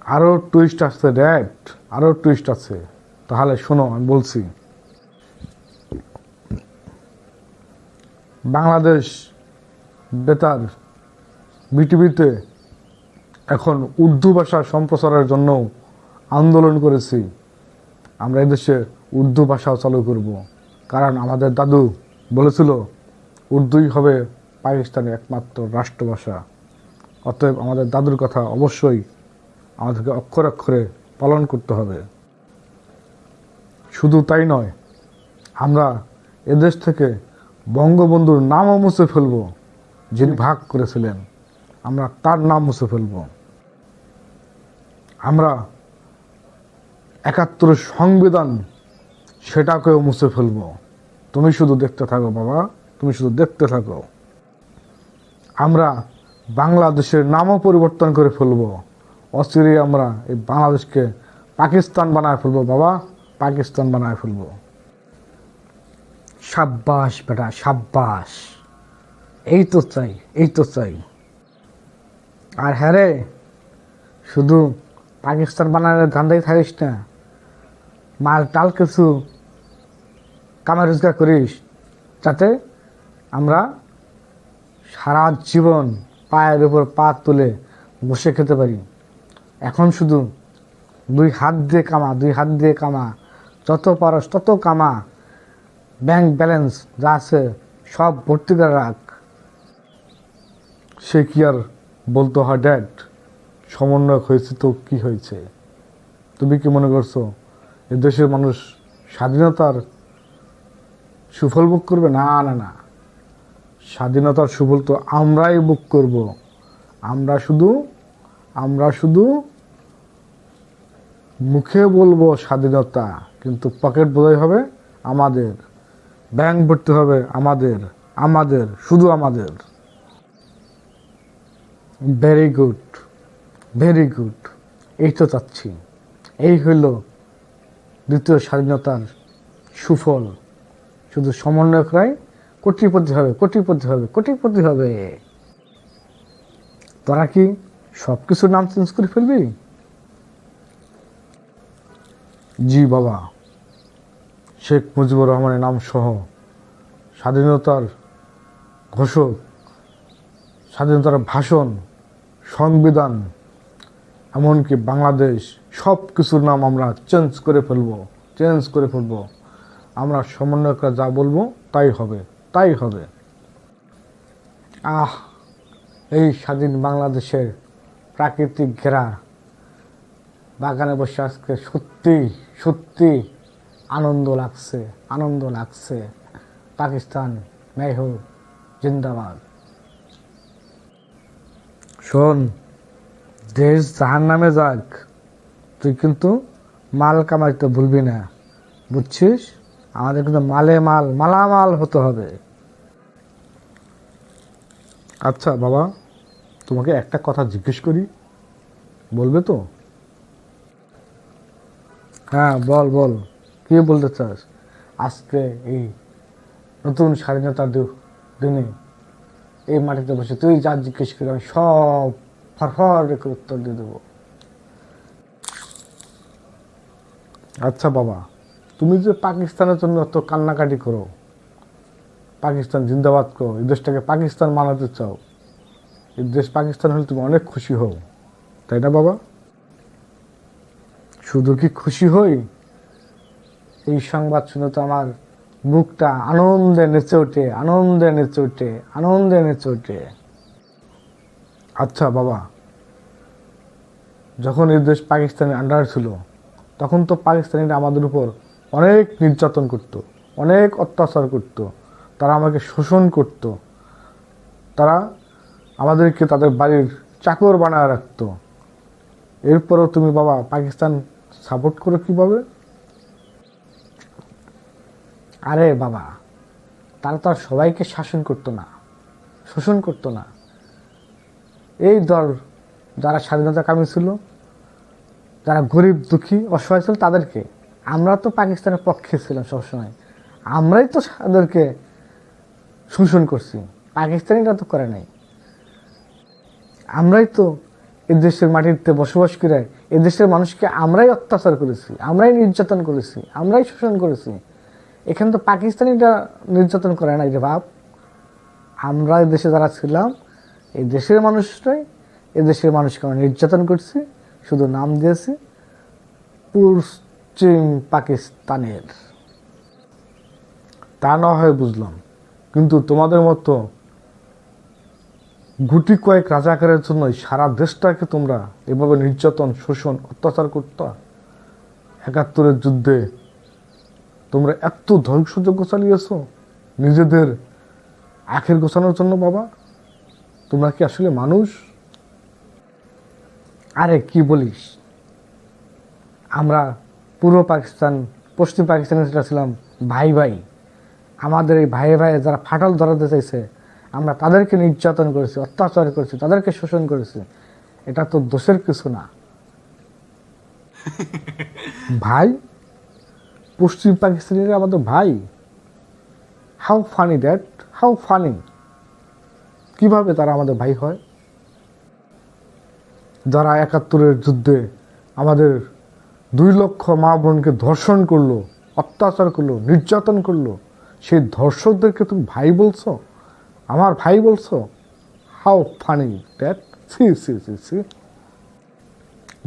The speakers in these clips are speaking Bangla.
আরও টুইস্ট আছে ড্যাড আরও টুইস্ট আছে। তাহলে শোনো, আমি বলছি। বাংলাদেশ বেতার বিটিভিতে এখন উর্দু ভাষা সম্প্রচারের জন্য আন্দোলন করেছি। আমরা এদেশে উর্দু ভাষাও চালু করব। কারণ আমাদের দাদু বলেছিল, উর্দুই হবে পাকিস্তানের একমাত্র রাষ্ট্রভাষা। অতএব আমাদের দাদুর কথা অবশ্যই আমাদেরকে অক্ষরে অক্ষরে পালন করতে হবে। শুধু তাই নয়, আমরা এদেশ থেকে বঙ্গবন্ধুর নামও মুছে ফেলব, যিনি ভাগ করেছিলেন। আমরা তার নাম মুছে ফেলব। আমরা একাত্তরের সংবিধান সেটাকেও মুছে ফেলব। তুমি শুধু দেখতে থাকো বাবা, তুমি শুধু দেখতে থাকো। আমরা বাংলাদেশের নামও পরিবর্তন করে ফেলব। অচিরে আমরা এই বাংলাদেশকে পাকিস্তান বানায় ফেলব, বাবা। পাকিস্তান বানায় ফেলব। সাব্বাস, বেটা, সাব্বাস। এই তো চাই, এই তো চাই। আর হ্যাঁ রে, শুধু পাকিস্তান বানানোর ধান্দাই থাকিস না। মাল, টাল কিছু কামাই রোজগার করিস, যাতে আমরা সারা জীবন পায়ের উপর পা তুলে বসে খেতে পারি। এখন শুধু দুই হাত দিয়ে কামা, দুই হাত দিয়ে কামা, যত পারস তত কামা। ব্যাংক ব্যালেন্স যা আছে সব ভর্তি করে রাখ। সে কি আর বলতো, হয়, ড্যাড, সমন্বয়ক হয়েছে তো কি হয়েছে? তুমি কি মনে করছ, এ দেশের মানুষ স্বাধীনতার সুফল ভোগ করবে? না না না। স্বাধীনতার সুফল তো আমরাই ভোগ করব। আমরা শুধু আমরা শুধু মুখে বলব স্বাধীনতা, কিন্তু পকেট বোঝাই হবে আমাদের। ব্যাংক ভর্তি হবে আমাদের আমাদের, শুধু আমাদের। ভেরি গুড ভেরি গুড এই তো চাচ্ছি। এই হইল দ্বিতীয় স্বাধীনতার সুফল। শুধু সমন্বয়করাই কোটিপতি হবে কোটিপতি হবে কোটিপতি হবে। তোরা কি সব কিছুর নাম চেঞ্জ করে ফেলবি? জি বাবা। শেখ মুজিবুর রহমানের নাম সহ স্বাধীনতার ঘোষক, স্বাধীনতার ভাষণ, সংবিধান, এমনকি বাংলাদেশ সব কিছুর নাম আমরা চেঞ্জ করে ফেলব, চেঞ্জ করে ফেলব। আমরা সমন্বয়করা যা বলব তাই হবে তাই হবে। আহ, এই স্বাধীন বাংলাদেশের প্রাকৃতিক ঘেরা বাগানে বসে আজকে সত্যি সত্যি আনন্দ লাগছে আনন্দ লাগছে। পাকিস্তান মেহু জিন্দাবাদ। শোন, দেশ জাহার নামে যাক, তুই কিন্তু মাল কামাইতে ভুলবি না, বুঝছিস? আমাদের কিন্তু মালে মাল, মালামাল হতে হবে। আচ্ছা বাবা, তোমাকে একটা কথা জিজ্ঞেস করি, বলবে তো? হ্যাঁ বল বল। কি বলতে চাস? আজকে এই নতুন স্বাধীনতা দিনে এই মাটিতে বসে তুই যা জিজ্ঞেস করি, আমি সব ফরফর রেখে উত্তর দিয়ে দেবো। আচ্ছা বাবা, তুমি যে পাকিস্তানের জন্য এত কান্নাকাটি করো, পাকিস্তান জিন্দাবাদ করো, এই দেশটাকে পাকিস্তান মানাতে চাও, এই দেশ পাকিস্তান হলে তুমি অনেক খুশি হও, তাই না বাবা? শুধু কি খুশি হই? এই সংবাদ শুনে তো আমার বুকটা আনন্দে নেচে ওঠে, আনন্দে নেচে ওঠে, আনন্দে নেচে ওঠে। আচ্ছা বাবা, যখন এই দেশ পাকিস্তানের আন্ডার ছিল, তখন তো পাকিস্তানিরা আমাদের উপর অনেক নির্যাতন করত, অনেক অত্যাচার করত, তারা আমাকে শোষণ করত, তারা আমাদেরকে তাদের বাড়ির চাকর বানায় রাখতো। এরপরও তুমি বাবা পাকিস্তান সাপোর্ট করো কীভাবে? আরে বাবা তারা তো আর সবাইকে শাসন করতো না, শোষণ করতো না। এই দল যারা স্বাধীনতা কামী ছিল, যারা গরিব, দুঃখী, অসহায় ছিল তাদেরকে, আমরা তো পাকিস্তানের পক্ষে ছিলাম সবসময়, আমরাই তো তাদেরকে শোষণ করছি, পাকিস্তানিরা তো করে নাই। আমরাই তো এ দেশের মাটিতে বসবাস করে এ দেশের মানুষকে আমরাই অত্যাচার করেছি, আমরাই নির্যাতন করেছি, আমরাই শোষণ করেছি। এখানে তো পাকিস্তানিরা নির্যাতন করে না রে ভাব আমরা দেশে যারা ছিলাম, এই দেশের মানুষরাই এ দেশের মানুষকে আমরা নির্যাতন করছি, শুধু নাম দিয়েছি, পশ্চিম পাকিস্তানের। তা না হয় বুঝলাম, কিন্তু তোমাদের মতো গুটি কয়েক রাজাকারের জন্য সারা দেশটাকে তোমরা এভাবে নির্যাতন, শোষণ, অত্যাচার করত। একাত্তরের যুদ্ধে তোমরা এত ধ্বংসযজ্ঞ চালিয়েছ। নিজেদের আখের গোছানোর জন্য বাবা, তোমরা কি আসলে মানুষ? আরে কি বলিস? আমরা পূর্ব পাকিস্তান, পশ্চিম পাকিস্তানে যেটা ছিলাম, ভাই ভাই। আমাদের এই ভাই ভাই যারা ফাটল ধরাতে চাইছে আমরা তাদেরকে নির্যাতন করেছি অত্যাচার করেছি তাদেরকে শোষণ করেছি এটা তো দোষের কিছু না। ভাই পশ্চিম পাকিস্তানিরা আমাদের ভাই। How funny that how funny কীভাবে তারা আমাদের ভাই হয়? যারা একাত্তরের যুদ্ধে আমাদের দুই লক্ষ মা বোনকে ধর্ষণ করল অত্যাচার করল নির্যাতন করল সেই ধর্ষকদেরকে তুমি ভাই বলছো? আমার ভাই বলছো? How funny that see see see see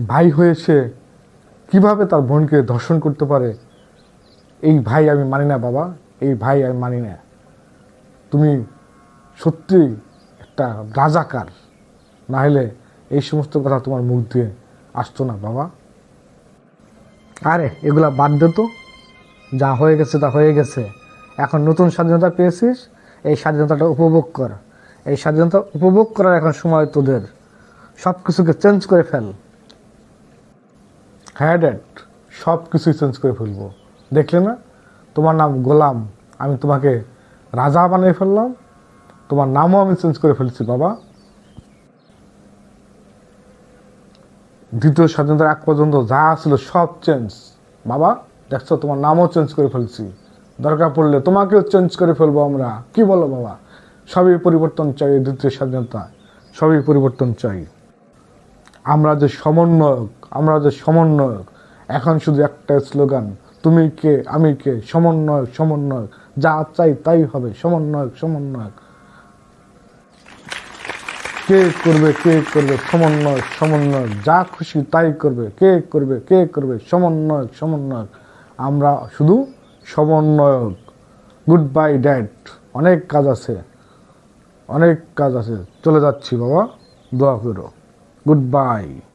ভাই হয়ে সে কীভাবে তার বোনকে ধর্ষণ করতে পারে? এই ভাই আমি মানি না, বাবা। এই ভাই আমি মানি না। তুমি সত্যি একটা রাজাকার। না হলে এই সমস্ত কথা তোমার মুখ দিয়ে আসতো না, বাবা। আরে, এগুলা বাদ দে তো। যা হয়ে গেছে তা হয়ে গেছে। এখন নতুন স্বাধীনতা পেয়েছিস? এই স্বাধীনতাটা উপভোগ কর। এই স্বাধীনতা উপভোগ করার এখন সময় তোদের। সব কিছুকে চেঞ্জ করে ফেল। হ্যাঁ ড্যাড সব কিছুই চেঞ্জ করে ফেলব। দেখলে না? তোমার নাম গোলাম, আমি তোমাকে রাজা বানিয়ে ফেললাম। তোমার নামও আমি চেঞ্জ করে ফেলছি, বাবা। দ্বিতীয় স্বাধীনতার এক পর্যন্ত যা ছিল সব চেঞ্জ বাবা, দেখছ, তোমার নামও চেঞ্জ করে ফেলছি। দরকার পড়লে তোমাকেও চেঞ্জ করে ফেলব আমরা। কি বলো বাবা? সবই পরিবর্তন চাই দ্বিতীয় স্বাধীনতা। সবই পরিবর্তন চাই। আমরা যে সমন্বয়ক, আমরা যে সমন্বয়ক, এখন শুধু একটা স্লোগান, তুমি কে, আমি কে, সমন্বয়ক সমন্বয়ক, যা চাই তাই হবে, সমন্বয়ক সমন্বয়ক। কে করবে কে করবে, সমন্বয়ক সমন্বয়ক, যা খুশি তাই করবে, কে করবে কে করবে, সমন্বয়ক সমন্বয়ক। আমরা শুধু সমন্বয়ক, গুড বাই ড্যাড, অনেক কাজ আছে, অনেক কাজ আছে, চলে যাচ্ছি বাবা, দোয়া করো, গুড বাই।